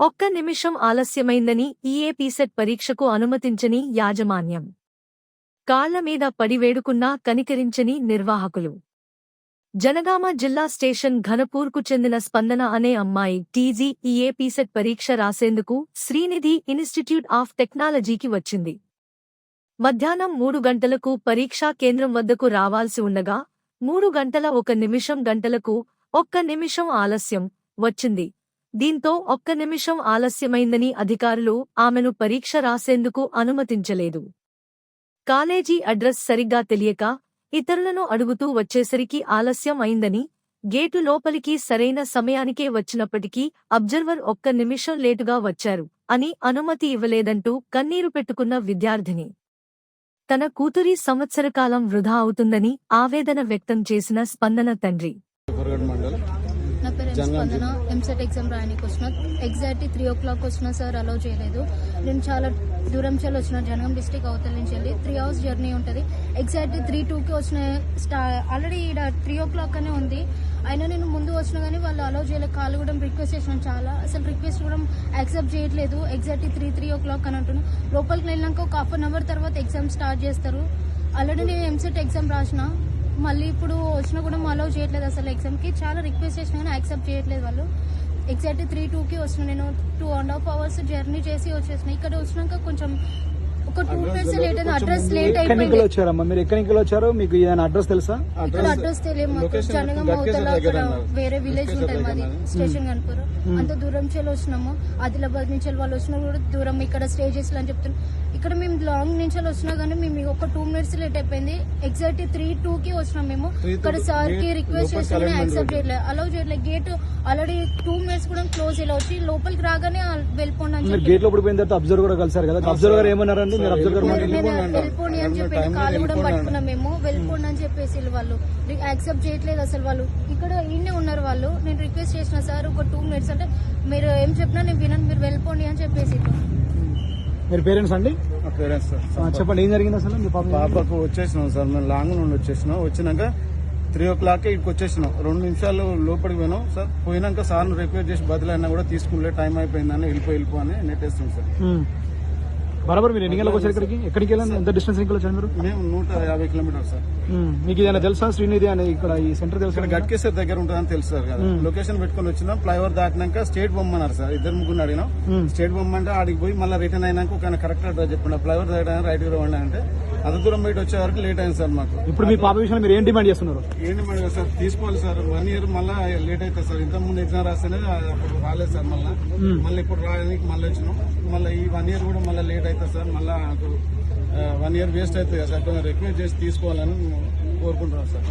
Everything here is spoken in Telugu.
ఒక్క నిమిషం ఆలస్యమైందని ఈఏపీసెట్ పరీక్షకు అనుమతించని యాజమాన్యం. కాళ్ళమీద మీద కనికరించని నిర్వాహకులు. జనగామ జిల్లా స్టేషన్ ఘనపూర్కు చెందిన స్పందన అనే అమ్మాయి టీజీ ఈఏపీసెట్ పరీక్ష రాసేందుకు శ్రీనిధి ఇన్స్టిట్యూట్ ఆఫ్ టెక్నాలజీకి వచ్చింది. మధ్యాహ్నం మూడు గంటలకు పరీక్షా కేంద్రం వద్దకు రావాల్సి ఉండగా మూడు గంటల ఒక నిమిషం గంటలకు ఒక్క నిమిషం ఆలస్యం వచ్చింది. దీంతో ఒక్క నిమిషం ఆలస్యమైందని అధికారులు ఆమెను పరీక్ష రాసేందుకు అనుమతించలేదు. కాలేజీ అడ్రస్ సరిగ్గా తెలియక ఇతరులను అడుగుతూ వచ్చేసరికి ఆలస్యం అయిందని గేటు లోపలికి సరైన సమయానికే వచ్చినప్పటికీ అబ్జర్వర్ ఒక్క నిమిషం లేటుగా వచ్చారు అని అనుమతి ఇవ్వలేదంటూ కన్నీరు పెట్టుకున్న విద్యార్థిని. తన కూతురి సంవత్సరకాలం వృధా అవుతుందని ఆవేదన వ్యక్తం చేసిన స్పందన తండ్రి. స్పందన ఎంసెట్ ఎగ్జామ్ రాయడానికి వచ్చిన ఎగ్జాక్ట్ త్రీ ఓ క్లాక్ వచ్చిన సార్ అలౌ చేయలేదు. నేను చాలా దూరం చాలా వచ్చిన జనగం డిస్టిక్ అవతల నుంచి వెళ్ళి త్రీ అవర్స్ జర్నీ ఉంటుంది. ఎగ్జాక్ట్ త్రీ టూకి వచ్చిన స్టా ఆల్రెడీ ఇక్కడ త్రీ ఓ క్లాక్ అనే ఉంది. అయినా నేను ముందు వచ్చినా కానీ వాళ్ళు అలౌ చేయలేదు. కాల్ కూడా రిక్వెస్ట్ చేసినాను చాలా. అసలు రిక్వెస్ట్ కూడా యాక్సెప్ట్ చేయట్లేదు. Exact three three o'clock అని అంటున్నాను లోపలికి వెళ్ళినాక ఒక హాఫ్ అన్ అవర్ తర్వాత ఎగ్జామ్ స్టార్ట్ చేస్తారు. ఆల్రెడీ నేను ఎంసెట్ ఎగ్జామ్ రాసిన. మళ్ళీ ఇప్పుడు వచ్చినా కూడా అలౌ చేయట్లేదు అసలు ఎగ్జామ్కి చాలా రిక్వెస్ట్ చేసినా కానీ యాక్సెప్ట్ చేయట్లేదు వాళ్ళు. ఎగ్జాక్ట్ త్రీ టూకి వచ్చిన నేను two and half hours journey చేసి వచ్చేసిన. ఇక్కడ వచ్చినాక కొంచెం ఒక టూ మినిట్స్ లేట్ అయింది అడ్రస్ లేట్ ఎక్కడి నుంచి అయిపోయింది. వచ్చారమ్మా? మీరు ఎక్కడి నుంచి వచ్చారు మీకు ఏదైనా అడ్రస్ తెలుసా? ఇక్కడ అడ్రస్ తెలియదు మాకు. లొకేషన్ జనగం గట్కేసర్ అవతల దగ్గర అక్కడ అన్నారు. వేరే విలేజ్ గట్కేసర్ ఉంటుంది మాది. దగ్గర అన్నారు. స్టేషన్ కనుకోరు అంత దూరం వచ్చినాము ఆదిలాబాద్ నుంచి వాళ్ళు వచ్చినా కూడా దూరం ఇక్కడ స్టే చేసి అని చెప్తున్నాం ఇక్కడ మేము లాంగ్ నుంచి వచ్చినా కానీ మేము ఒక టూ మినిట్స్ లేట్ అయిపోయింది. ఎగ్జాక్ట్ త్రీ టూ కి వచ్చినాం మేము. Three ఇక్కడ సార్కి రిక్వెస్ట్ లోపలికి చేస్తే alignment యాక్సెప్ట్ ఉంటుంది. చేయట్లేదు అలౌ చేయట్లేదు గేట్ ఆల్రెడీ టూ మినిట్స్ కూడా క్లోజ్ ఇలా వచ్చి లోపలికి రాగానే వెళ్ళిపోండి అని మీరు చెప్పి గేట్ లోపలికి పోయిన తర్వాత అబ్జర్వర్ కూడా కలిసారు కదా? అబ్జర్వర్ ఏమన్నారండి? మీరు నేను వెళ్ళిపోండి అని. చెప్పి కాలు కూడా పట్టుకున్నాం మేము. వెళ్ళిపోండి అని చెప్పేసి వాళ్ళు యాక్సెప్ట్ చేయట్లేదు అసలు వాళ్ళు. ఇక్కడ ఈయనే ఉన్నారు వాళ్ళు. నేను రిక్వెస్ట్ చేసిన సార్ ఒక టూ మినిట్స్ అంటే మీరు ఏం చెప్పినా నేను వినను మీరు వెళ్ళిపోండి అని చెప్పేసి. మీరు పేరెంట్స్ అండి? Parents sir. చెప్పండి ఏం జరిగింది అసలు మీ పాప పాపకు వచ్చేసినాం సార్ మేము లాంగ్ నుండి వచ్చేసినాం. వచ్చినాక త్రీ ఓ క్లాక్ ఇక్కడికి వచ్చేసినాం. రెండు నిమిషాలు లోపలికి పోయినాం సార్. పోయినాక సార్ను రిక్వెస్ట్ చేసి బదులైనా కూడా తీసుకులే టైం అయిపోయిందని వెళ్ళిపో వెళ్ళిపో అని నెట్టేస్తాం సార్. బరాబర్ మీరు ఎన్ని గంటలకు వచ్చారు ఇక్కడికి? ఎక్కడికి వెళ్ళండి ఎంత డిస్టెన్స్ ఎక్కడ వచ్చారు మీరు? మేము నూట యాభై కిలోమీటర్ సార్. మీకు ఏదైనా తెలుసా? శ్రీనిధి అని ఇక్కడ ఈ సెంటర్ తెలుసా? గట్కేసర్ దగ్గర ఉంటుందని తెలుసు సార్ కదా. లొకేషన్ పెట్టుకొని వచ్చినాం. ఫ్లైఓవర్ దాటినాక స్టేట్ బొమ్మన్నారు సార్. ఇద్దరు ముగ్గురు అడిగినాం. స్టేట్ బొమ్మంటే ఆడికి పోయి మళ్ళీ రిటర్న్ అయినాక ఒక కరెక్ట్ అడ్రస్ చెప్పండి. ఫ్లైఓవర్ దగ్గర రైట్ రండి అంటే అంత దూరం బయట వచ్చే వరకు లేట్ అయింది సార్ మాకు. ఇప్పుడు మీ పాప విషయంలో మీరు ఏం డిమాండ్ చేస్తున్నారు? ఏంటి మేడం సార్. తీసుకోవాలి సార్. వన్ ఇయర్ మళ్ళీ లేట్ అవుతుంది సార్. ఇంత ముందు ఎగ్జామ్ రాస్తేనే అప్పుడు రాలేదు సార్ మళ్ళీ. మళ్ళీ ఇప్పుడు రాయడానికి మళ్ళీ వచ్చినాం. మళ్ళీ ఈ వన్ ఇయర్ కూడా మళ్ళీ లేట్ అవుతుంది సార్. మళ్ళీ నాకు వన్ ఇయర్ వేస్ట్ అవుతుంది సార్. కొంచెం రిక్వెస్ట్ చేసి తీసుకోవాలని కోరుకుంటున్నాం సార్.